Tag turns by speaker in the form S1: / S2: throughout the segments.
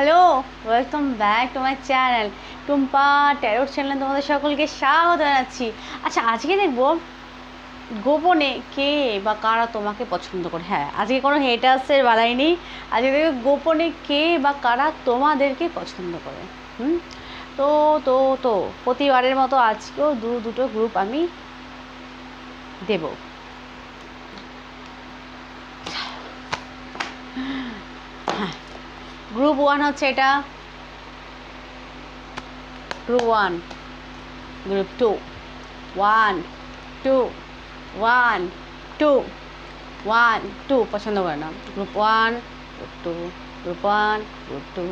S1: Hello welcome back to my channel Tumpa tarot চ্যানেলে তোমাদের সকলকে স্বাগত জানাচ্ছি। আচ্ছা আজকে দেখব গোপনে কে বা কারা তোমাকে পছন্দ করে। হ্যাঁ আজকে কোনো হেটার্সের বালাই নেই। আজকে দেখবে গোপনে কে বা কারা তোমাদেরকে পছন্দ করে। হুম? তো তো তো, প্রতিবারের মতো আজকেও দু দুটো গ্রুপ আমি দেব। গ্রুপ ওয়ান হচ্ছে এটা। Group one, group two, one two one two one, two, পছন্দ করে না group one, group two, group one, group two.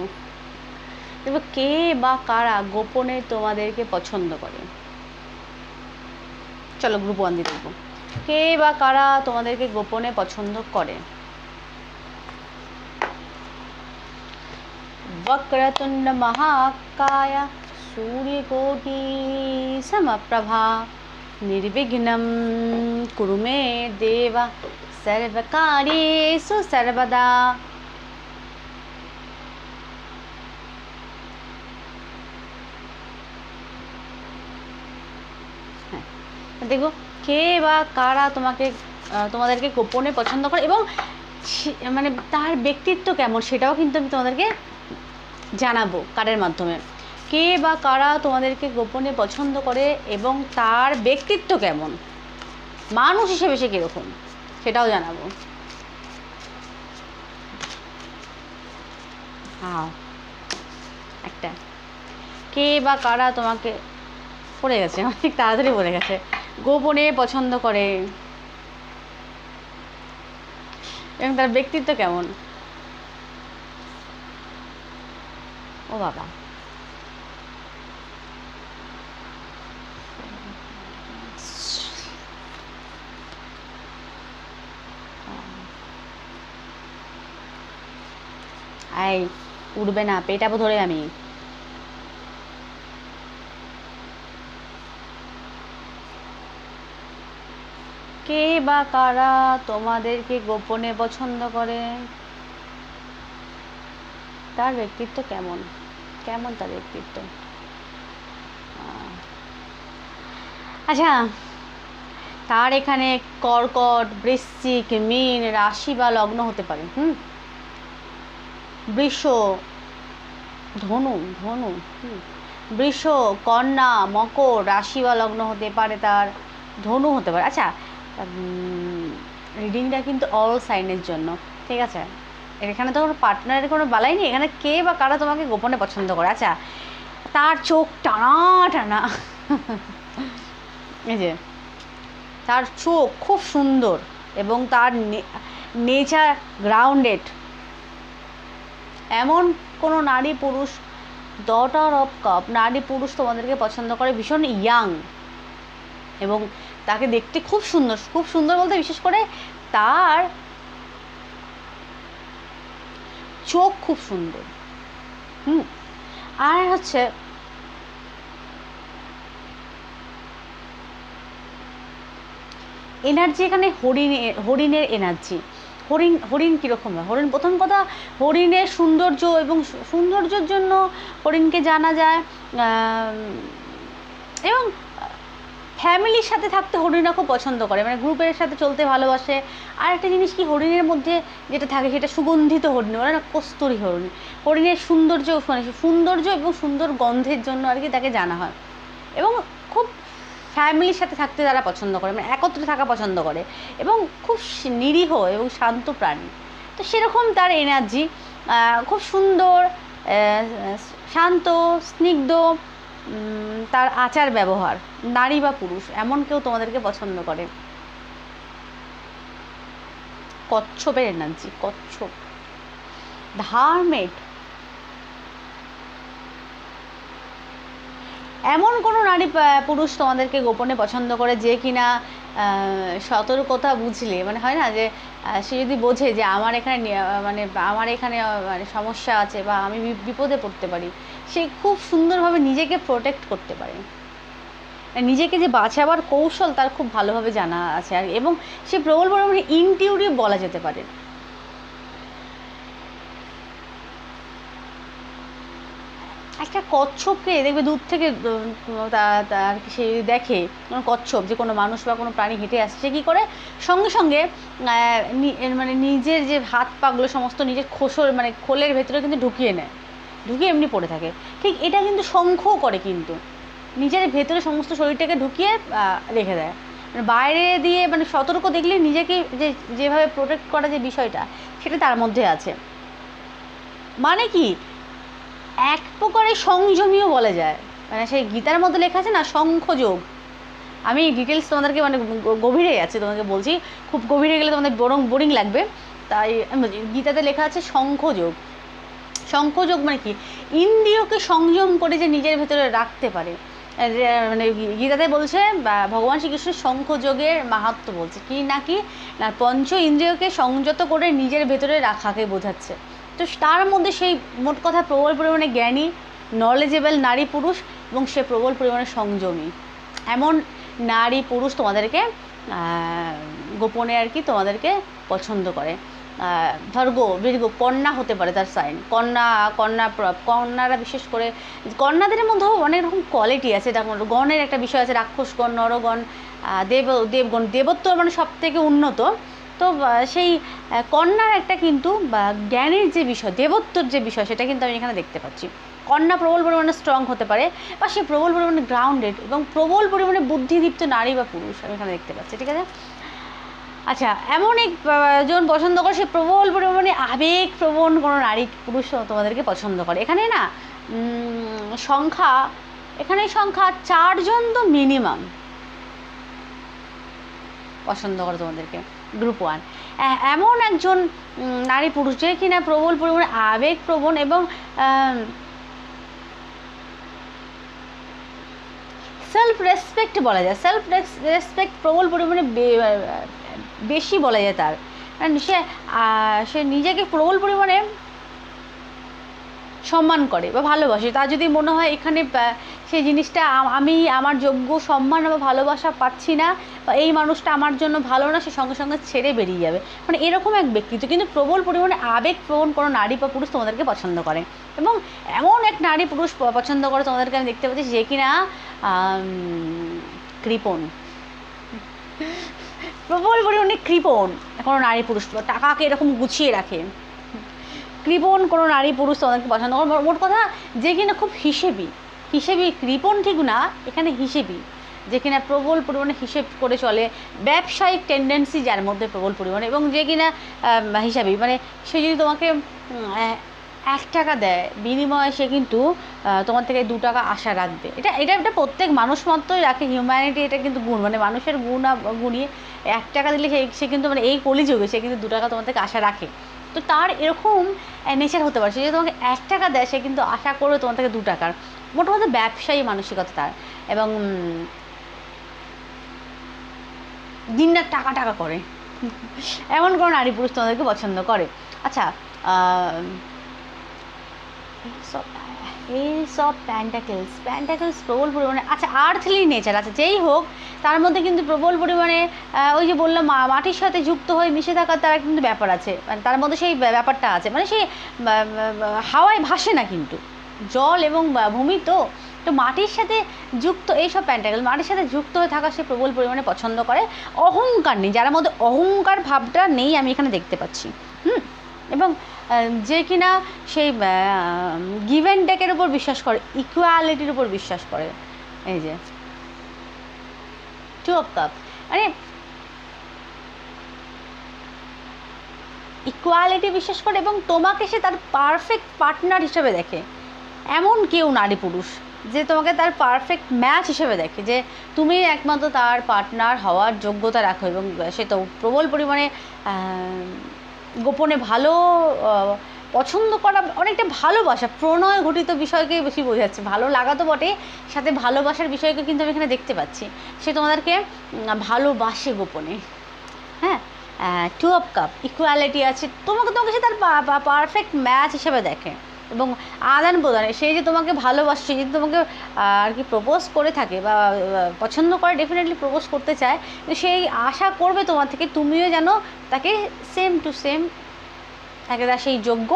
S1: দেখবে কে বা কারা গোপনে তোমাদেরকে পছন্দ করে। চলো গ্রুপ ওয়ান দিয়ে দেখব। কে বা কারা তোমাদেরকে গোপনে পছন্দ করে। वक्रतुण्ड महाकाय सूर्यकोटि समप्रभा निर्विघ्नं कुरु मे देव सर्वकार्येषु सर्वदा হ্যাঁ, দেখো কে বা কারা তোমাকে আহ, তোমাদেরকে গোপনে পছন্দ করে এবং সে- মানে তার ব্যক্তিত্ব কেমন সেটাও কিন্তু আমি তোমাদেরকে জানাব কার্ডের মাধ্যমে। কে বা কারা তোমাদেরকে গোপনে পছন্দ করে এবং তার ব্যক্তিত্ব কেমন? মানুষ হিসেবে সে কীরকম, সেটাও জানাব। একটা। কে বা কারা তোমাকে, পড়ে গেছে, অনেক তাড়াতাড়ি পড়ে গেছে। গোপনে পছন্দ করে এবং তার ব্যক্তিত্ব কেমন? ও বাবা। আই উঠবে না পেটাবো ধরে আমি। কে বা কারা তোমাদেরকে গোপনে পছন্দ করে? তার ব্যক্তিত্ব কেমন? কেমন তাদের আহ, আচ্ছা তার এখানে কর্কট বৃশ্চিক মীন রাশি বা লগ্ন হতে পারে হুম? বৃষ ধনু ধনু বৃষ কন্যা মকর রাশি বা লগ্ন হতে পারে তার ধনু হতে পারে। আচ্ছা রিডিংটা কিন্তু অল সাইনের জন্য ঠিক আছে? এখানে তো কোনো পার্টনারের কোনো বালাই নেই। এখানে কে বা কারা তোমাকে গোপনে পছন্দ করে? আচ্ছা তার চোখ টানা টানা। এই যে, তার চোখ খুব সুন্দর এবং তার নেচার গ্রাউন্ডেড এমন কোনো নারী পুরুষ ডটার অফ কাপ নারী পুরুষ তোমাদেরকে পছন্দ করে ভীষণ ইয়াং এবং তাকে দেখতে খুব সুন্দর খুব সুন্দর বলতে বিশেষ করে তার চোখ খুব সুন্দর। হুম? আর হচ্ছে এনার্জি এখানে হরিণ, হরিণের এনার্জি। হরিণ হরিণ কীরকম হয়? হরিণ প্রথম কথা, হরিণের সৌন্দর্য এবং সৌন্দর্যের জন্য হরিণকে জানা যায় এবং ফ্যামিলির সাথে থাকতে হরিণরা খুব পছন্দ করে মানে গ্রুপের সাথে চলতে ভালোবাসে। আর একটা জিনিস কি, হরিণের মধ্যে যেটা থাকে সেটা সুগন্ধিত হরিণ বলে না কস্তুরি হরিণ। হরিণের সৌন্দর্য মানে সৌন্দর্য এবং সুন্দর গন্ধের জন্য আর কি তাকে জানা হয়। এবং খুব ফ্যামিলির সাথে থাকতে তারা পছন্দ করে মানে একত্রে থাকা পছন্দ করে। এবং খুব নিরীহ এবং শান্ত প্রাণী। তো সেরকম তার এনার্জি খুব সুন্দর শান্ত, স্নিগ্ধ তার আচার ব্যবহার, নারী বা পুরুষ, এমন কেউ তোমাদেরকে পছন্দ করে? কচ্ছপের এনার্জি কচ্ছপ। ধার্মেট। এমন কোনো নারী পুরুষ তোমাদেরকে গোপনে পছন্দ করে যে কিনা সতর্কতা বুঝলে? মানে হয় না যে সে যদি বোঝে যে আমার এখানে মানে আমার এখানে মানে সমস্যা আছে বা আমি বিপদে পড়তে পারি, সে খুব সুন্দরভাবে নিজেকে প্রোটেক্ট করতে পারে। নিজেকে যে বাঁচাবার কৌশল তার খুব ভালোভাবে জানা আছে। আর এবং সে প্রবল পরিমাণে ইনটিউটিভ বলা যেতে পারে একটা কচ্ছপকে দেখবে দূর থেকে আর কি সে দেখে, কোনো কচ্ছপ যে কোনো মানুষ বা কোনো প্রাণী হেঁটে আসছে। কী করে? সঙ্গে সঙ্গে মানে নিজের যে হাত পাগুলো সমস্ত নিজের খোসর মানে খোলের ভেতরে কিন্তু ঢুকিয়ে নেয়। ঢুকিয়ে এমনি পড়ে থাকে। ঠিক এটা কিন্তু শঙ্খও করে কিন্তু। নিজের ভেতরে সমস্ত শরীরটাকে ঢুকিয়ে রেখে দেয়। মানে বাইরে দিয়ে মানে সতর্ক দেখলে নিজেকে যে, যেভাবে প্রোটেক্ট করা যে বিষয়টা, সেটা তার মধ্যে আছে। মানে কি? এক প্রকারের সংযমীও বলা যায়। মানে সেই গীতার মধ্যে লেখা আছে না, শঙ্খযোগ। আমি ডিটেলস তোমাদেরকে মানে গভীরে আছে তোমাকে বলছি। খুব গভীরে গেলে তোমাদের বরং বোরিং লাগবে। তাই গীতাতে লেখা আছে শঙ্খযোগ। শঙ্খযোগ মানে কি? ইন্দ্রিয়কে সংযম করে যে নিজের ভেতরে রাখতে পারে। মানে গীতাতে বলছে ভগবান শ্রীকৃষ্ণ শঙ্খযোগের মাহাত্ম বলছে। কি না কি? না, পঞ্চ ইন্দ্রিয়কে সংযত করে নিজের ভেতরে রাখাকে বোঝাচ্ছে। তো তার মধ্যে সেই মোট কথা প্রবল পরিমাণে জ্ঞানী নলেজেবল নারী পুরুষ এবং সে প্রবল পরিমাণে সংযমী। এমন নারী পুরুষ তোমাদেরকে গোপনে আর কি তোমাদেরকে পছন্দ করে। ভর্গ বীর্গ কন্যা হতে পারে তার সাইন কন্যা কন্যা কন্যারা বিশেষ করে, কন্যাদের মধ্যেও অনেক রকম কোয়ালিটি আছে দেখো গণের একটা বিষয় আছে, রাক্ষসগণ, নরগণ দেব, দেবগণ, দেবত্ব মানে সব থেকে উন্নত। তো সেই কন্যার একটা কিন্তু জ্ঞানের যে বিষয়, দেবত্বর যে বিষয়, সেটা কিন্তু আমি এখানে দেখতে পাচ্ছি। কন্যা প্রবল পরিমাণে স্ট্রং হতে পারে, বা সে প্রবল পরিমাণে গ্রাউন্ডেড এবং প্রবল পরিমাণে বুদ্ধিদীপ্ত নারী বা পুরুষ, আমি এখানে দেখতে পাচ্ছি, ঠিক আছে? আচ্ছা এমন এক জন পছন্দ করে, সে প্রবল পরিমাণে আবেগ প্রবণ কোনো নারী পুরুষ তোমাদেরকে পছন্দ করে। এখানে না সংখ্যা, এখানে সংখ্যা চারজন তো মিনিমাম পছন্দ করে তোমাদেরকে। গ্রুপ ওয়ান এমন একজন নারী পুরুষ যে কিনা প্রবল পরিমাণে আবেগপ্রবণ এবং সেলফ রেসপেক্ট বলা যায়। সেলফ রেসপেক্ট প্রবল পরিমাণে বেশি বলা যায় তার। সে সে নিজেকে প্রবল পরিমাণে সম্মান করে বা ভালোবাসে। তার যদি মনে হয় এখানে সেই জিনিসটা আমি আমার যোগ্য সম্মান বা ভালোবাসা পাচ্ছি না, বা এই মানুষটা আমার জন্য ভালো না, সে সঙ্গে সঙ্গে ছেড়ে বেরিয়ে যাবে। মানে এরকম এক ব্যক্তিত্ব, কিন্তু প্রবল পরিমাণে আবেগপ্রবণ কোনো নারী বা পুরুষ তোমাদেরকে পছন্দ করে। এবং এমন এক নারী পুরুষ পছন্দ করে তোমাদেরকে আমি দেখতে পাচ্ছি যে কিনা কৃপণ প্রবল পরিমাণে কৃপণ কোনো নারী পুরুষ টাকাকে এরকম গুছিয়ে রাখে। কৃপণ কোনো নারী পুরুষ তোমাদেরকে পছন্দ করে। মোট কথা, যে কিনা খুব হিসেবি। হিসেবি কৃপণ ঠিক না এখানে হিসেবি যে কিনা প্রবল পরিমাণে হিসেব করে চলে। ব্যবসায়িক টেন্ডেন্সি যার মধ্যে প্রবল পরিমাণে এবং যে কিনা আম, হিসাবি মানে সে যদি তোমাকে এক টাকা দেয় বিনিময়ে সে কিন্তু তোমার থেকে দু টাকা আশা রাখবে। এটা এটা একটা প্রত্যেক মানুষ মাত্রই রাখে হিউম্যানিটি এটা কিন্তু গুণ মানে মানুষের গুণ গুণিয়ে এক টাকা দিলে সে সে কিন্তু মানে এই কলিযুগে সে কিন্তু দু টাকা তোমার থেকে আশা রাখে। তো তার এরকম নেচার হতে পারে সে যদি তোমাকে এক টাকা দেয় সে কিন্তু আশা করবে তোমার থেকে দু টাকার। মোটামুটি ব্যবসায়ী মানসিকতা তার। এবং উম, দিন রাত টাকা টাকা করে। এমন কোনো নারী পুরুষ তোমাদেরকে পছন্দ করে। আচ্ছা এইসব এইসব প্যান্টাকেলস প্যান্টাকেলস প্রবল পরিমাণে আচ্ছা আর্থলি নেচার আচ্ছা যেই হোক তার মধ্যে কিন্তু প্রবল পরিমাণে ওই যে বললাম মাটির সাথে যুক্ত হয়ে মিশে থাকার তার কিন্তু ব্যাপার আছে। মানে তার মধ্যে সেই ব্যাপারটা আছে। মানে সেই হাওয়ায় ভাসে না কিন্তু। জল এবং ভূমি তো তো মাটির সাথে যুক্ত এইসব প্যান্টাকেল মাটির সাথে যুক্ত হয়ে থাকা সে প্রবল পরিমাণে পছন্দ করে। অহংকার নেই, যার মধ্যে অহংকার ভাবটা নেই আমি এখানে দেখতে পাচ্ছি। হুম? এবং যে কিনা সেই গিভ অ্যান্ড টেকের উপর বিশ্বাস করে ইকুয়ালিটির উপর বিশ্বাস করে। এই যে টু অফ কাপ মানে ইকুয়ালিটি বিশ্বাস করে এবং তোমাকে সে তার পারফেক্ট পার্টনার হিসেবে দেখে। এমন কেউ নারী পুরুষ যে তোমাকে তার পারফেক্ট ম্যাচ হিসেবে দেখে, যে তুমি একমাত্র তার পার্টনার হওয়ার যোগ্যতা রাখো এবং সে তো প্রবল পরিমাণে গোপনে ভালো পছন্দ করা, অনেকটা ভালোবাসা, প্রণয় ঘটিত বিষয়কে বেশি বোঝাচ্ছে। ভালো লাগা তো বটে সাথে ভালোবাসার বিষয়কে কিন্তু আমি এখানে দেখতে পাচ্ছি। সে তোমাদেরকে ভালোবাসে গোপনে। হ্যাঁ? টু অফ কাপ ইকুয়ালিটি আছে। তোমাকে তোমাকে সে তার পারফেক্ট ম্যাচ হিসেবে দেখে। এবং আদান প্রদানে, সেই যে তোমাকে ভালোবাসে সে যদি তোমাকে আর কি প্রপোজ করে থাকে বা পছন্দ করে ডেফিনেটলি প্রপোজ করতে চায় সেই আশা করবে তোমার থেকে, তুমিও যেন তাকে সেম টু সেম তাকে তার সেই যোগ্য,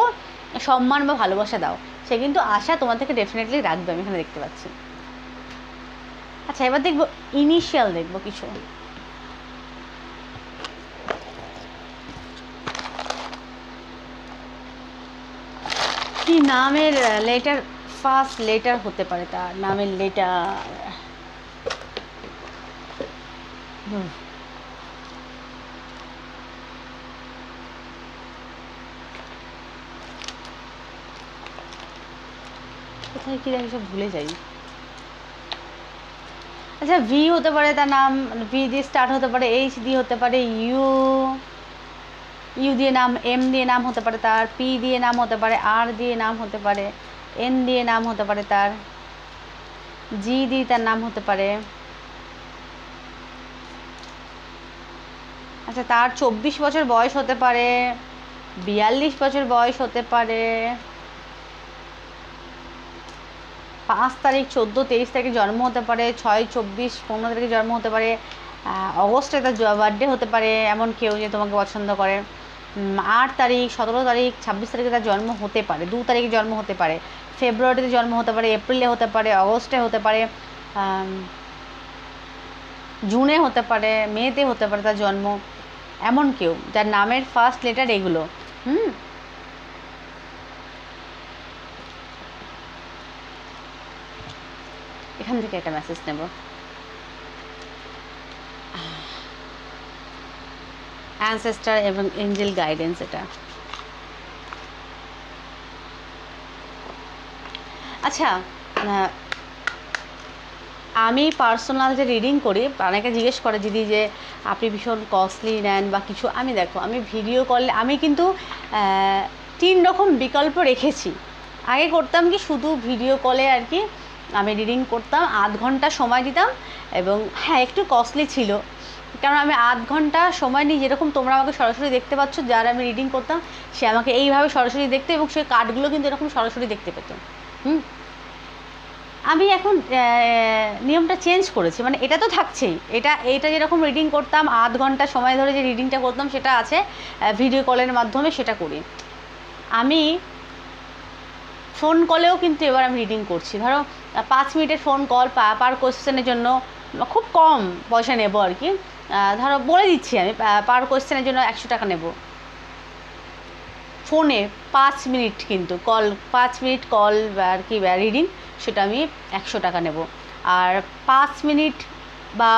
S1: সম্মান বা ভালোবাসা দাও। সে কিন্তু আশা তোমার থেকে ডেফিনেটলি রাখবে, আমি এখানে দেখতে পাচ্ছি। আচ্ছা এবার দেখব ইনিশিয়াল দেখব কিছু। কি নামের লেটার ফার্স্ট লেটার হতে পারে তার, নামের লেটার কোথায় কি আমি সব ভুলে যাই। আচ্ছা ভি হতে পারে তার নাম ভি দিয়ে স্টার্ট হতে পারে এইচ দিয়ে হতে পারে ইউ ইউ দিয়ে নাম এম দিয়ে নাম হতে পারে তার পি দিয়ে নাম হতে পারে আর দিয়ে নাম হতে পারে এন দিয়ে নাম হতে পারে তার জি দিয়ে তার নাম হতে পারে। আচ্ছা তার চব্বিশ বছর বয়স হতে পারে, বিয়াল্লিশ বছর বয়স হতে পারে, পাঁচ তারিখ চোদ্দ, তেইশ তারিখে জন্ম হতে পারে, ছয়, চব্বিশ, পনেরো তারিখে জন্ম হতে পারে অগস্টে তার বার্থডে হতে পারে, এমন কেউ যে তোমাকে পছন্দ করে। আট তারিখ, সতেরো তারিখ, ছাব্বিশ তারিখে তার জন্ম হতে পারে, দু তারিখে জন্ম হতে পারে। ফেব্রুয়ারিতে জন্ম হতে পারে, এপ্রিলে হতে পারে, অগস্টে হতে পারে জুনে হতে পারে, মেতে হতে পারে তার জন্ম। এমন কেউ, যার নামের ফার্স্ট লেটার এগুলো, হুম? এখান থেকে একটা মেসেজ নেব। অ্যানসেস্টার এবং এঞ্জেল গাইডেন্স এটা। আচ্ছা আমি পার্সোনাল যে রিডিং করি অনেকে জিজ্ঞেস করে, দিদি, যে আপনি ভীষণ কস্টলি নেন বা কিছু? আমি দেখো, আমি ভিডিও কলে আমি কিন্তু তিন রকম বিকল্প রেখেছি। আগে করতাম কি, শুধু ভিডিও কলে আর কি, আমি রিডিং করতাম, আধ ঘণ্টা সময় দিতাম এবং হ্যাঁ একটু কস্টলি ছিল। কারণ আমি আধ ঘণ্টা সময় নিই, যেরকম তোমরা আমাকে সরাসরি দেখতে পাচ্ছ, যার আমি রিডিং করতাম, সে আমাকে এইভাবে সরাসরি দেখতে এবং সে কার্ডগুলো কিন্তু এরকম সরাসরি দেখতে পেত। হুম? আমি এখন নিয়মটা চেঞ্জ করেছি মানে এটা তো থাকছেই। এটা এটা যেরকম রিডিং করতাম, আধ ঘণ্টা সময় ধরে যে রিডিংটা করতাম, সেটা আছে ভিডিও কলের মাধ্যমে সেটা করি। আমি ফোন কলেও কিন্তু এবার আমি রিডিং করছি। ধরো, পাঁচ মিনিটের ফোন কল পার কোয়েশ্চেনের জন্য, খুব কম পয়সা নেব আর কি। ধরো বলে দিচ্ছি আমি পার কোয়েশ্চেনের জন্য একশো টাকা নেব। ফোনে পাঁচ মিনিট কিন্তু কল পাঁচ মিনিট কল আর কি রিডিং সেটা আমি একশো টাকা নেব। আর পাঁচ মিনিট বা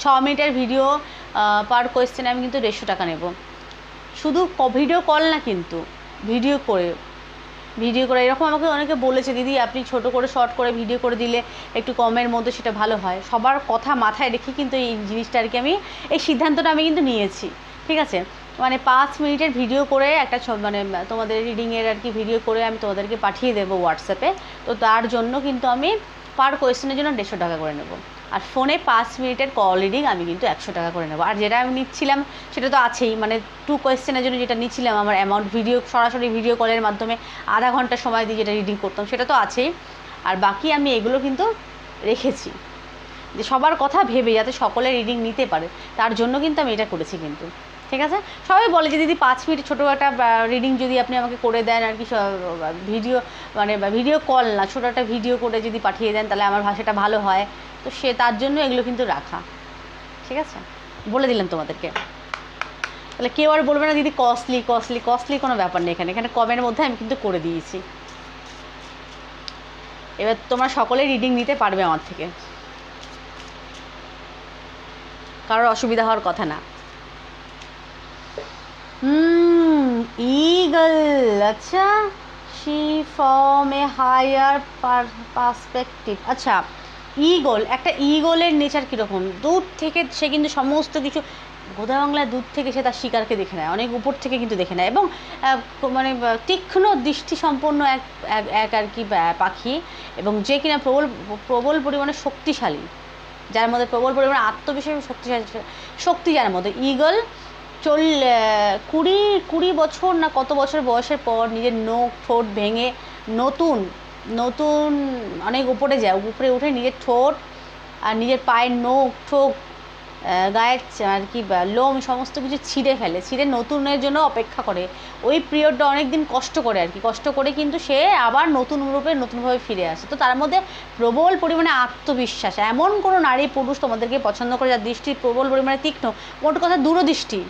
S1: ছ মিনিটের ভিডিও পার কোয়েশ্চেনে আমি কিন্তু দেড়শো টাকা নেব। শুধু ভিডিও কল না কিন্তু ভিডিও করে ভিডিও করে। এরকম আমাকে অনেকে বলেছে, দিদি, আপনি ছোট করে শর্ট করে ভিডিও করে দিলে একটু কমের মধ্যে সেটা ভালো হয়। সবার কথা মাথায় রেখে কিন্তু এই জিনিসটা আর কি আমি, এই সিদ্ধান্তটা আমি কিন্তু নিয়েছি। ঠিক আছে? মানে পাঁচ মিনিটের ভিডিও করে একটা মানে তোমাদের রিডিংয়ের আর কি ভিডিও করে আমি তোমাদেরকে পাঠিয়ে দেবো হোয়াটসঅ্যাপে তো তার জন্য কিন্তু আমি পার কোয়েশ্চেনের জন্য দেড়শো টাকা করে নেব। আর ফোনে পাঁচ মিনিটের কল রিডিং আমি কিন্তু একশো টাকা করে নেব। আর যেটা আমি নিচ্ছিলাম, সেটা তো আছেই। মানে টু কোয়েশ্চেনের জন্য যেটা নিচ্ছিলাম, আমার অ্যামাউন্ট ভিডিও সরাসরি ভিডিও কলের মাধ্যমে আধা ঘণ্টা সময় দিয়ে যেটা রিডিং করতাম, সেটা তো আছেই। আর বাকি আমি এগুলো কিন্তু রেখেছি। যে সবার কথা ভেবে যাতে সকলে রিডিং নিতে পারে, তার জন্য কিন্তু আমি এটা করেছি কিন্তু। ঠিক আছে? সবাই বলে যে, দিদি, পাঁচ মিনিট ছোটো একটা রিডিং যদি আপনি আমাকে করে দেন আর কি ভিডিও মানে ভিডিও কল না, ছোটো একটা ভিডিও করে যদি পাঠিয়ে দেন, তাহলে আমার ভাষাটা ভালো হয়। তো সে, তার জন্য এগুলো কিন্তু রাখা। ঠিক আছে? বলে দিলাম তোমাদেরকে। তাহলে কেউ আর বলবে না, দিদি কস্টলি কস্টলি কস্টলি কোনো ব্যাপার নেই এখানে। এখানে কমের মধ্যে আমি কিন্তু করে দিয়েছি। এবার তোমরা সকলেই রিডিং নিতে পারবে আমার থেকে। কারোর অসুবিধা হওয়ার কথা না। হুম ইগল আচ্ছা she form a higher perspective আচ্ছা ইগল একটা ইগলের নেচার কীরকম? দূর থেকে সে কিন্তু সমস্ত কিছু গোদা বাংলায় দূর থেকে সে তার শিকারকে দেখে নেয়, অনেক উপর থেকে কিন্তু দেখে নেয়। এবং মানে তীক্ষ্ণ দৃষ্টি সম্পন্ন এক এক আর কি পাখি, এবং যে কিনা প্রবল প্রবল পরিমাণে শক্তিশালী, যার মধ্যে প্রবল পরিমাণে আত্মবিশ্বাস শক্তিশালী, শক্তি যার মধ্যে ইগল চল কুড়ি কুড়ি বছর না কত বছর বয়সের পর নিজের নখ ঠোঁট ভেঙে নতুন নতুন অনেক উপরে যায়, উপরে উঠে নিজের ঠোঁট আর নিজের পায়ের নখ ঠোক গায়ের আর কি লোম সমস্ত কিছু ছিঁড়ে ফেলে, ছিঁড়ে নতুনের জন্য অপেক্ষা করে। ওই পিরিয়ডটা অনেক দিন কষ্ট করে আর কি, কষ্ট করে কিন্তু সে আবার নতুন রূপে নতুনভাবে ফিরে আসে। তো তার মধ্যে প্রবল পরিমাণে আত্মবিশ্বাস, এমন কোনো নারী পুরুষ তোমাদেরকে পছন্দ করে যার দৃষ্টি প্রবল পরিমাণে তীক্ষ্ণ, মোট কথা দূরদৃষ্টি।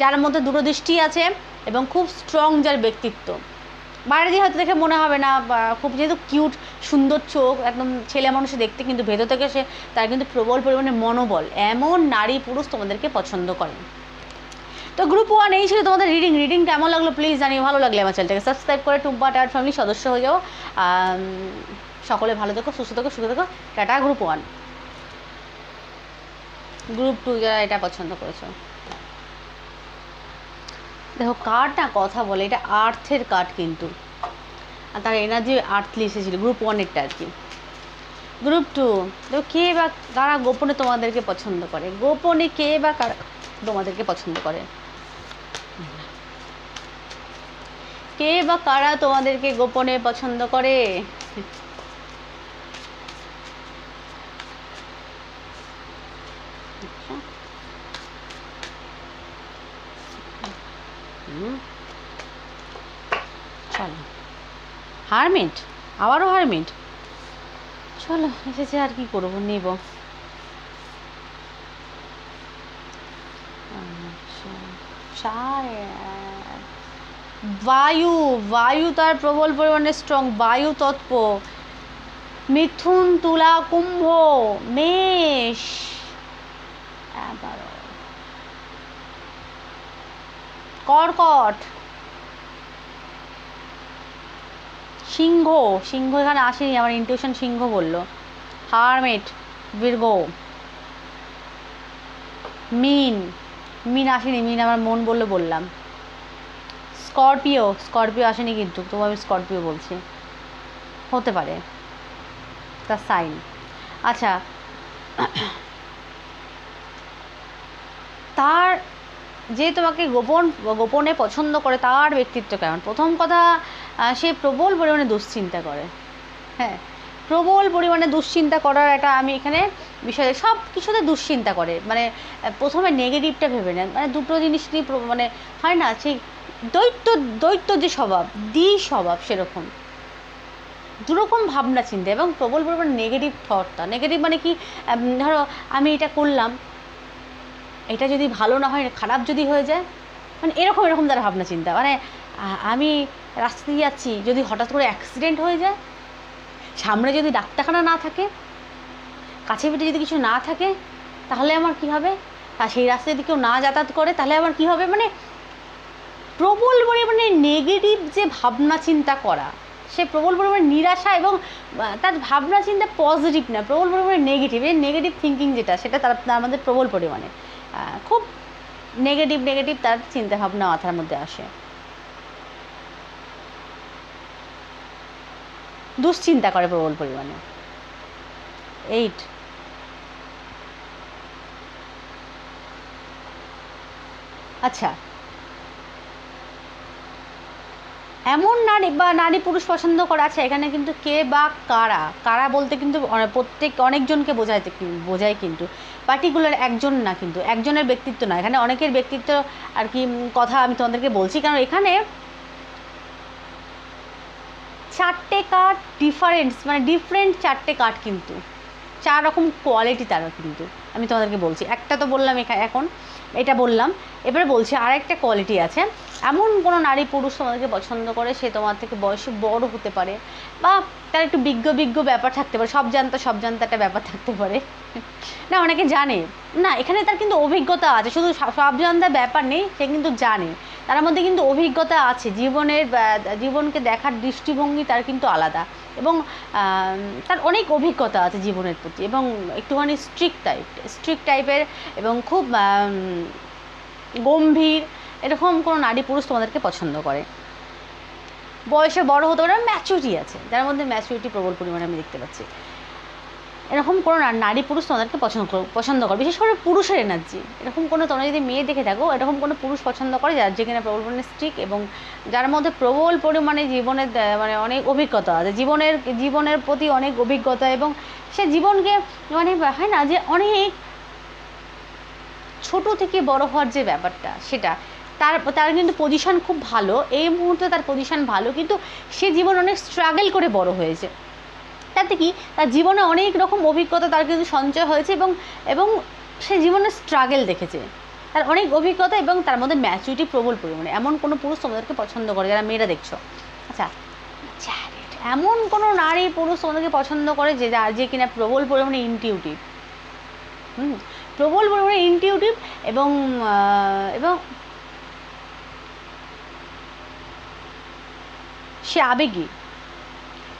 S1: যার মধ্যে দূরদৃষ্টি আছে এবং খুব স্ট্রং যার ব্যক্তিত্ব। বাইরে দিয়ে হয়তো দেখে মনে হবে না খুব যেহেতু কিউট সুন্দর চোখ, একদম ছেলে মানুষে দেখতে, কিন্তু ভেতর থেকে সে তার কিন্তু প্রবল পরিমাণে মনোবল। এমন নারী পুরুষ তোমাদেরকে পছন্দ করে। তো গ্রুপ ওয়ান এই ছিল তোমাদের রিডিং রিডিং কেমন লাগল প্লিজ জানিয়ে ভালো লাগলে আমার চ্যানেলটাকে সাবস্ক্রাইব করে টুম্পা টায়ার ফ্যামিলি সদস্য হয়ে যাও। সকলে ভালো থেকো, সুস্থ থেকো, সুখে থেকো। Tata group one group two যারা এটা পছন্দ করেছ। দেখো কাঠ না কথা বলে, এটা আর্থের কাঠ কিন্তু। আর তার এনার্জি আর্থলি এসেছিল গ্রুপ ওয়ানেরটা আর কি। গ্রুপ টু দেখো, কে বা কারা গোপনে তোমাদেরকে পছন্দ করে? গোপনে কে বা কারা তোমাদেরকে পছন্দ করে? কে বা কারা তোমাদেরকে গোপনে পছন্দ করে? চলো। হারমিট আবারও হারমিট চলো, এসেছে আর কি করব, নেব। বায়ু বায়ু তার প্রবল পরিমাণে স্ট্রং বায়ু তত্ত্ব মিথুন, তুলা, কুম্ভ, মেষ। কর্কট। সিংহ সিংহ এখানে আসেনি, আমার ইনটিউশন সিংহ বলল। হারমেট বীর্গ মিন মিন আসেনি, মিন আমার মন বললে বললাম। স্করপিও স্করপিও আসেনি কিন্তু তবু আমি স্করপিও বলছি। হতে পারে। তার সাইন আচ্ছা। তার যে তোমাকে গোপন, গোপনে পছন্দ করে তার ব্যক্তিত্ব কেমন? প্রথম কথা সে প্রবল পরিমাণে দুশ্চিন্তা করে। হ্যাঁ প্রবল পরিমাণে দুশ্চিন্তা করার একটা আমি এখানে বিষয়, সব কিছুতে দুশ্চিন্তা করে। মানে প্রথমে নেগেটিভটা ভেবে নেন। মানে দুটো জিনিস নিয়ে মানে হয় না, সেই দৈত্য দৈত্য যে স্বভাব দ্বি স্বভাব সেরকম। দুরকম ভাবনা চিন্তা এবং প্রবল পরিমাণে নেগেটিভ থটটা নেগেটিভ মানে কি? ধরো, আমি এটা করলাম এটা যদি ভালো না হয়, খারাপ যদি হয়ে যায় মানে এরকম এরকম তার ভাবনা, চিন্তা। মানে আমি রাস্তা দিয়ে যাচ্ছি, যদি হঠাৎ করে অ্যাক্সিডেন্ট হয়ে যায়, সামনে যদি ডাক্তারখানা না থাকে, কাছে পিঠে যদি কিছু না থাকে, তাহলে আমার কি হবে? আর সেই রাস্তায় যদি কেউ না যাতায়াত করে, তাহলে আমার কি হবে? মানে প্রবল পরিমাণে নেগেটিভ যে ভাবনা, চিন্তা করা, সে প্রবল পরিমাণে নিরাশা এবং তার ভাবনা, চিন্তা পজিটিভ না, প্রবল পরিমাণে নেগেটিভ এই নেগেটিভ থিঙ্কিং যেটা, সেটা তার আমাদের প্রবল পরিমাণে। খুব নেগেটিভ নেগেটিভ তার চিন্তা ভাবনা মাথার মধ্যে আসে। দুশ্চিন্তা করে প্রবল পরিমাণে। এইট আচ্ছা এমন নারী বা নারী পুরুষ পছন্দ করা আছে, এখানে কিন্তু কে বা কারা? কারা বলতে কিন্তু প্রত্যেক অনেকজনকে বোঝাইতে বোঝায় কিন্তু। পার্টিকুলার একজন না কিন্তু, একজনের ব্যক্তিত্ব না। এখানে অনেকের ব্যক্তিত্ব আর কি কথা আমি তোমাদেরকে বলছি। কারণ এখানে চারটে কার্ড ডিফারেন্স মানে ডিফারেন্ট চারটে কার্ড কিন্তু। চার রকম কোয়ালিটি তারা কিন্তু। আমি তোমাদেরকে বলছি, একটা তো বললাম এখা- এখন, এটা বললাম, এবারে বলছি আর একটা কোয়ালিটি আছে। এমন কোনো নারী পুরুষ তোমাদেরকে পছন্দ করে, সে তোমার থেকে বয়সে বড় হতে পারে, বা তার একটু বিজ্ঞ বিজ্ঞ ব্যাপার থাকতে পারে, সব জানতা সব জানতা একটা ব্যাপার থাকতে পারে। না, অনেকে জানে। না, এখানে তার কিন্তু অভিজ্ঞতা আছে, শুধু সব- সব জানতা ব্যাপার নেই, সে কিন্তু জানে। তার মধ্যে কিন্তু অভিজ্ঞতা আছে, জীবনের জীবনকে দেখার দৃষ্টিভঙ্গি তার কিন্তু আলাদা। এবং তার অনেক অভিজ্ঞতা আছে জীবনের প্রতি, এবং একটুখানি স্ট্রিক্ট টাইপ স্ট্রিক্ট টাইপের এবং খুব গম্ভীর, এরকম কোনো নারী পুরুষ তোমাদেরকে পছন্দ করে। বয়সে বড় হতে ওরা ম্যাচুরিটি আছে। যার মধ্যে ম্যাচুরিটি প্রবল পরিমাণে আমি দেখতে পাচ্ছি। এরকম কোনো নারী পুরুষ তোমাদেরকে পছন্দ কর- পছন্দ করে। বিশেষ করে পুরুষের এনার্জি এরকম কোনো তোমরা যদি মেয়ে দেখে থাকো, এরকম কোনো পুরুষ পছন্দ করে যার যেখানে প্রবল পরিমাণে স্ট্রিক এবং যার মধ্যে প্রবল পরিমাণে জীবনের মানে অনেক অভিজ্ঞতা আছে। জীবনের জীবনের প্রতি অনেক অভিজ্ঞতা এবং সে জীবনকে মানে হয় না যে অনেক ছোট থেকে বড় হওয়ার যে ব্যাপারটা সেটা, তার তার কিন্তু পজিশন খুব ভালো। এই মুহূর্তে তার পজিশন ভালো, কিন্তু সে জীবন অনেক স্ট্রাগল করে বড় হয়েছে। তাতে কি? তার জীবনে অনেক রকম অভিজ্ঞতা তার কিন্তু সঞ্চয় হয়েছে এবং এবং সে জীবনে স্ট্রাগেল দেখেছে। তার অনেক অভিজ্ঞতা এবং তার মধ্যে ম্যাচুরিটি প্রবল পরিমাণে। এমন কোনো পুরুষ তোমাদেরকে পছন্দ করে যারা মেয়েরা দেখছ? আচ্ছা এমন কোনো নারী পুরুষ তোমাদেরকে পছন্দ করে যে, যা- যে কিনা প্রবল পরিমাণে ইনটিউটিভ হুম, প্রবল পরিমাণে ইনটিউটিভ এবং এবং সে আবেগী।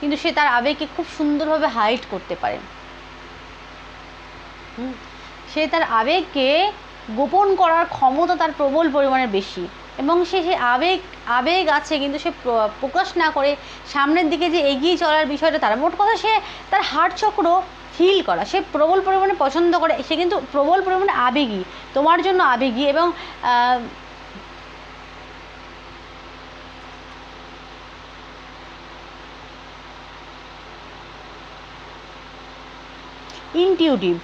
S1: কিন্তু সে তার আবেগকে খুব সুন্দরভাবে হাইড করতে পারে। সে তার আবেগকে গোপন করার ক্ষমতা তার প্রবল পরিমাণে বেশি এবং সে সে আবেগ আবেগ আছে কিন্তু সে প্রকাশ না করে সামনের দিকে যে এগিয়ে চলার বিষয়টা তার। মোট কথা সে তার হার্ট চক্র ফিল করা। সে প্রবল পরিমাণে পছন্দ করে। সে কিন্তু প্রবল পরিমাণে আবেগী। তোমার জন্য আবেগী এবং ইনটিউটিভ।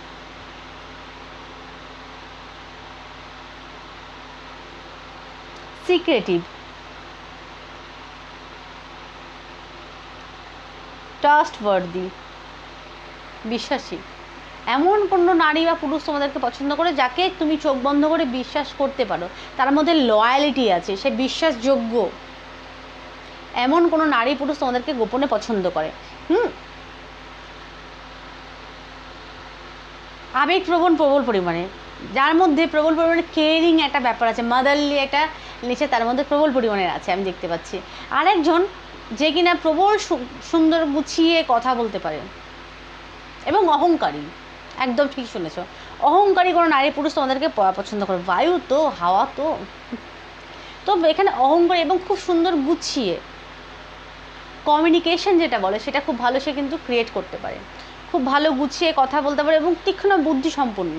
S1: সিক্রেটিভ। ট্রাস্টওয়ার্দি। বিশ্বাসী। এমন কোনো নারী বা পুরুষ তোমাদেরকে পছন্দ করে যাকে তুমি চোখ বন্ধ করে বিশ্বাস করতে পারো। তার মধ্যে লয়ালিটি আছে, সে বিশ্বাসযোগ্য। এমন কোনো নারী পুরুষ তোমাদেরকে গোপনে পছন্দ করে। হুম? আবেগপ্রবণ প্রবল পরিমাণে। যার মধ্যে প্রবল পরিমাণে কেয়ারিং একটা ব্যাপার আছে মাদারলি একটা নিচে তার মধ্যে প্রবল পরিমাণে আছে, আমি দেখতে পাচ্ছি। আরেকজন যে কিনা প্রবল সুন্দর গুছিয়ে কথা বলতে পারে এবং অহংকারী। একদম ঠিক শুনেছ। অহংকারী কোনো নারী পুরুষ তোমাদেরকে পছন্দ করে। বায়ু তো, হাওয়া তো। তো এখানে অহংকারী এবং খুব সুন্দর গুছিয়ে কমিউনিকেশন যেটা বলে, সেটা খুব ভালো সে কিন্তু ক্রিয়েট করতে পারে। খুব ভালো গুছিয়ে কথা বলতে পারে এবং তীক্ষ্ণ বুদ্ধি সম্পন্ন।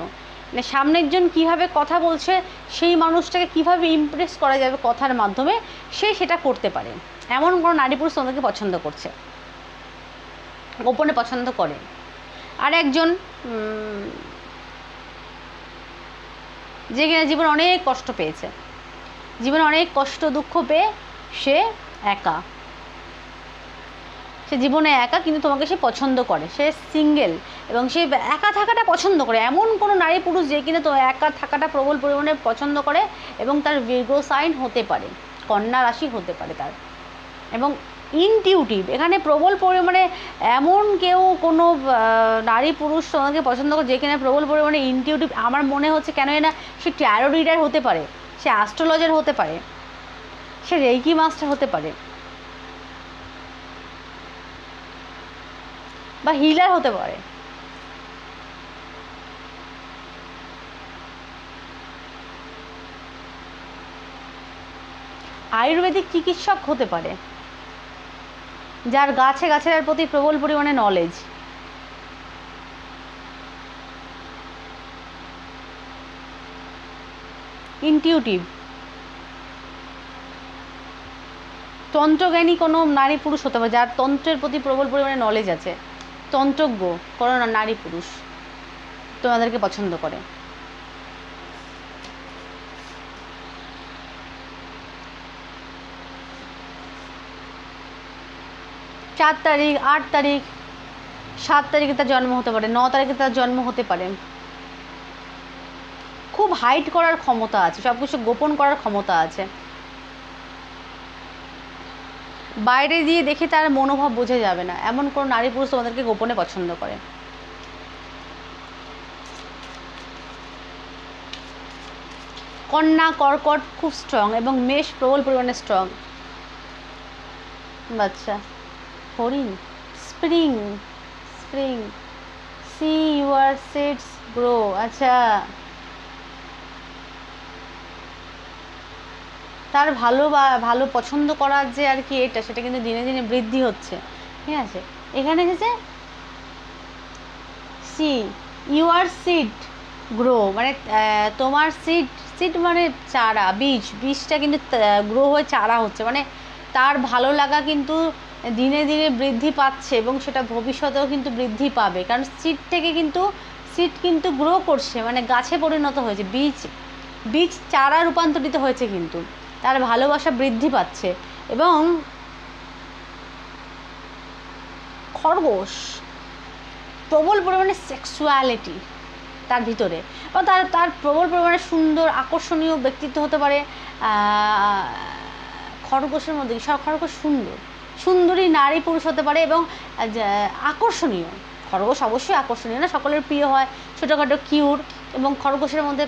S1: মানে সামনের জন কীভাবে কথা বলছে, সেই মানুষটাকে কীভাবে ইমপ্রেস করা যাবে কথার মাধ্যমে, সে সেটা করতে পারে। এমন কোনো নারী পুরুষ তোমাদেরকে পছন্দ করছে? গোপনে পছন্দ করে। আর একজন যে কিনা জীবনে অনেক কষ্ট পেয়েছে। জীবনে অনেক কষ্ট দুঃখ পেয়ে সে একা। সে জীবনে একা, কিন্তু তোমাকে সে পছন্দ করে। সে সিঙ্গেল এবং সে একা থাকাটা পছন্দ করে। এমন কোনো নারী পুরুষ যে কিনা তো একা থাকাটা প্রবল পরিমাণে পছন্দ করে এবং তার ভির্গো সাইন হতে পারে, কন্যা রাশি হতে পারে তার। এবং ইনটিউটিভ এখানে প্রবল পরিমাণে এমন কেউ কোনো নারী পুরুষ তোমাকে পছন্দ করে যে কিনা প্রবল পরিমাণে ইনটিউটিভ আমার মনে হচ্ছে কেন না, সে ট্যারো রিডার হতে পারে, সে অ্যাস্ট্রোলজার হতে পারে, সে রেইকি মাস্টার হতে পারে। বা হিলার হতে পারে। আয়ুর্বেদিক চিকিৎসক হতে পারে, যার গাছে গাছের প্রতি প্রবল পরিমাণে নলেজ ইনটিউটিভ তন্ত্রজ্ঞানী কোনো নারী পুরুষ হতে পারে, যার তন্ত্রের প্রতি প্রবল পরিমাণে নলেজ আছে। তন্ত্রজ্ঞ না- নারী পুরুষ, তোমাদেরকে পছন্দ করে। চার তারিখ, আট তারিখ, সাত তারিখে তার জন্ম হতে পারে, ন তারিখে তার জন্ম হতে পারে। খুব হাইট করার ক্ষমতা আছে সব কিছু গোপন করার ক্ষমতা আছে। বাইরে দিয়ে দেখে তার মনোভাব বোঝা যাবে না। এমন কোনো নারী পুরুষ তোমাদেরকে গোপনে পছন্দ করে। কন্যা কর্কট খুব স্ট্রং এবং মেষ প্রবল পরিমাণে স্ট্রং বাচ্চা হরিণ। Spring spring see your seeds grow আচ্ছা। তার ভালো বা, ভালো পছন্দ করার যে আর কি এটা, সেটা কিন্তু দিনে দিনে বৃদ্ধি হচ্ছে। ঠিক আছে? এখানে এসেছে সি ইউর সিড গ্রো মানে তোমার সিড সিড মানে চারা, বীজ, বীজটা কিন্তু গ্রো হয়ে চারা হচ্ছে। মানে তার ভালো লাগা কিন্তু দিনে দিনে বৃদ্ধি পাচ্ছে এবং সেটা ভবিষ্যতেও কিন্তু বৃদ্ধি পাবে। কারণ সিড থেকে কিন্তু সিড কিন্তু গ্রো করছে মানে গাছে পরিণত হয়েছে। বীজ বীজ চারা রূপান্তরিত হয়েছে কিন্তু। তার ভালোবাসা বৃদ্ধি পাচ্ছে এবং খরগোশ, প্রবল পরিমাণে সেক্সুয়ালিটি তার ভিতরে। বা তার তার প্রবল পরিমাণে সুন্দর, আকর্ষণীয় ব্যক্তিত্ব হতে পারে খরগোশের মধ্যে? সব খরগোশ সুন্দর। সুন্দরী নারী পুরুষ হতে পারে এবং আকর্ষণীয়। খরগোশ অবশ্যই আকর্ষণীয় না, সকলের প্রিয় হয়, ছোটোখাটো কিউট এবং খরগোশের মধ্যে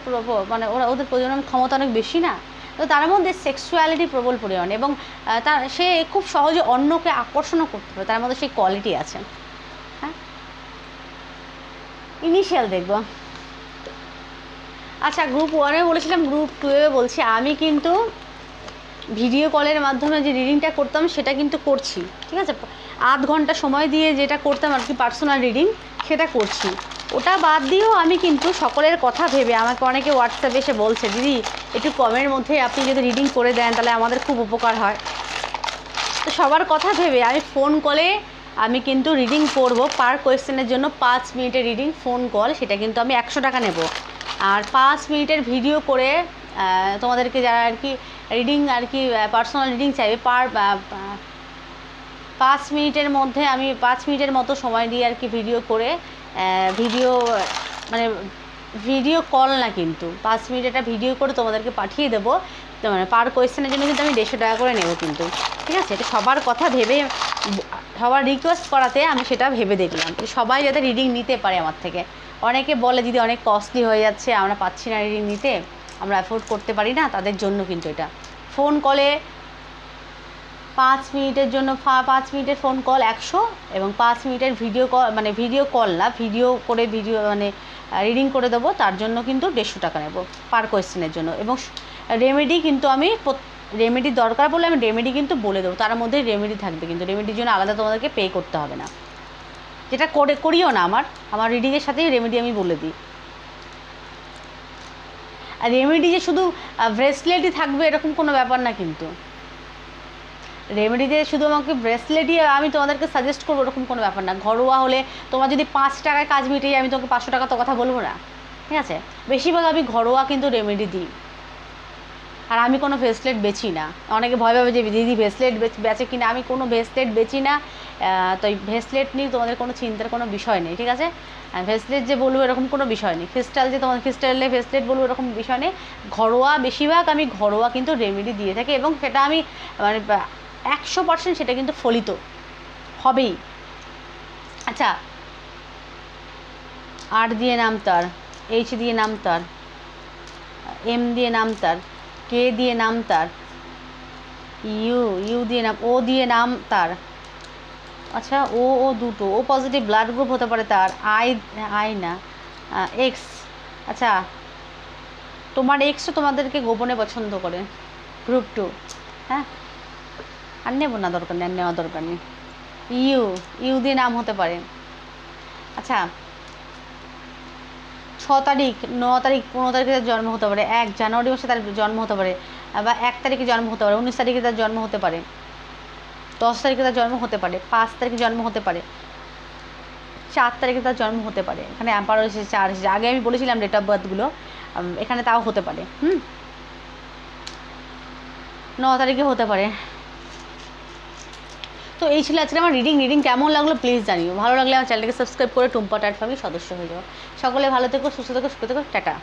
S1: মানে ওরা, ওদের প্রজনন ক্ষমতা অনেক বেশি না। তো তার মধ্যে সেক্সুয়ালিটি প্রবল পরিমাণে এবং তার, সে খুব সহজে অন্যকে আকর্ষণও করতে পারে, তার মধ্যে সেই কোয়ালিটি আছে। হ্যাঁ? ইনিশিয়াল দেখব। আচ্ছা গ্রুপ ওয়ানে বলেছিলাম গ্রুপ টুয়ে বলছি, আমি কিন্তু ভিডিও কলের মাধ্যমে যে রিডিংটা করতাম, সেটা কিন্তু করছি, ঠিক আছে? আধ ঘণ্টা সময় দিয়ে যেটা করতাম আর কি পার্সোনাল রিডিং সেটা করছি। ওটা বাদ দিয়েও আমি কিন্তু সকলের কথা ভেবে, আমাকে অনেকে হোয়াটসঅ্যাপে এসে বলছে, দিদি, একটু কমের মধ্যে আপনি যদি রিডিং করে দেন, তাহলে আমাদের খুব উপকার হয়। তো সবার কথা ভেবে আমি ফোন কলে আমি কিন্তু রিডিং করব পার কোয়েশ্চেনের জন্য পাঁচ মিনিটের রিডিং ফোন কল সেটা কিন্তু আমি একশো টাকা নেব। আর পাঁচ মিনিটের ভিডিও করে তোমাদেরকে যারা আর কি রিডিং আর কি পার্সোনাল রিডিং চাইবে পার পাঁচ মিনিটের মধ্যে আমি, পাঁচ মিনিটের মতো সময় দিয়ে আর কি ভিডিও করে ভিডিও মানে ভিডিও কল না কিন্তু। পাঁচ মিনিট একটা ভিডিও করে তোমাদেরকে পাঠিয়ে দেবো। তো মানে পার কোয়েশ্চেনের জন্য কিন্তু আমি দেড়শো টাকা করে নেব কিন্তু। ঠিক আছে? এটা সবার কথা ভেবে, সবার রিকোয়েস্ট করাতে আমি সেটা ভেবে দেখলাম। সবাই যাতে রিডিং নিতে পারে আমার থেকে। অনেকে বলে দিদি অনেক কস্টলি হয়ে যাচ্ছে, আমরা পাচ্ছি না রিডিং নিতে, আমরা অ্যাফোর্ড করতে পারি না, তাদের জন্য কিন্তু এটা। ফোন কলে পাঁচ মিনিটের জন্য পাঁচ মিনিটের ফোন কল একশো এবং পাঁচ মিনিটের ভিডিও কল মানে ভিডিও কল না ভিডিও করে ভিডিও মানে রিডিং করে দেবো, তার জন্য কিন্তু দেড়শো টাকা নেব পার কোয়েশ্চেনের জন্য। এবং রেমেডি কিন্তু আমি রেমেডি দরকার বলে আমি রেমেডি কিন্তু বলে দেবো। তার মধ্যে রেমেডি থাকবে কিন্তু। রেমেডির জন্য আলাদা তোমাদেরকে পে করতে হবে না। যেটা করে করিও না আমার আমার রিডিংয়ের সাথেই রেমেডি আমি বলে দিই। আর রেমেডি যে শুধু ব্রেসলেটই থাকবে এরকম কোনো ব্যাপার না কিন্তু। রেমেডিতে শুধু আমাকে ব্রেসলেটই আমি তোমাদেরকে সাজেস্ট করব, ওরকম কোনো ব্যাপার না। ঘরোয়া হলে তোমার যদি পাঁচ টাকায় কাজ মিটিয়ে আমি তোমাকে পাঁচশো টাকা তো কথা বলব না। ঠিক আছে? বেশিরভাগ আমি ঘরোয়া কিন্তু রেমেডি দিই। আর আমি কোনো ভেসলেট বেচি না। অনেকে ভয় পাবে যে, দিদি ভেসলেট বেচে কিনা? আমি কোনো ভেসলেট বেচি না। তো এই ভেসলেট নিয়ে তোমাদের কোনো চিন্তার কোনো বিষয় নেই, ঠিক আছে? ভেসলেট যে বলব এরকম কোনো বিষয় নেই। ক্রিস্টাল যে তোমাদের ক্রিস্টালে ভেসলেট বলব এরকম বিষয় নেই। ঘরোয়া, বেশিরভাগ আমি ঘরোয়া কিন্তু রেমেডি দিয়ে থাকি এবং সেটা আমি মানে একশো পার্সেন্ট সেটা কিন্তু ফলিত। হবেই। আচ্ছা। আর দিয়ে নাম তার এইচ দিয়ে নাম তার এম দিয়ে নাম তার কে দিয়ে নাম তার ইউ ইউ দিয়ে নাম ও দিয়ে নাম তার। আচ্ছা ও ও দুটো ও পজিটিভ ব্লাড গ্রুপ হতে পারে তার আই আই না এক্স আচ্ছা তোমার এক্সও তোমাদেরকে গোপনে পছন্দ করে গ্রুপ টু হ্যাঁ? আর নেব না দরকার নেই, আর নেওয়া দরকার নেই। ইউ ইউ দিয়ে নাম হতে পারে। আচ্ছা ছ তারিখ, ন তারিখ, পনেরো তারিখে তার জন্ম হতে পারে। এক জানুয়ারি মাসে তার জন্ম হতে পারে, বা এক তারিখে জন্ম হতে পারে, উনিশ তারিখে তার জন্ম হতে পারে। দশ তারিখে তার জন্ম হতে পারে, পাঁচ তারিখে জন্ম হতে পারে, চার তারিখে তার জন্ম হতে পারে। এখানে অ্যাম্পার এসেছে চার এসেছে। আগে আমি বলেছিলাম ডেট অফ বার্থগুলো এখানে তাও হতে পারে, হুম? ন তারিখে হতে পারে। তো এই ছিল আজকে আমার রিডিং রিডিং কেমন লাগল প্লিজ জানিও। ভালো লাগলে আমার চ্যানেলকে সাবস্ক্রাইব করে টুম্পা টাট ফ্যামিলির সদস্য হয়ে যাও। সকলে ভালো থেকো, সুস্থ থেকো সুস্থ থেকো, টাটা।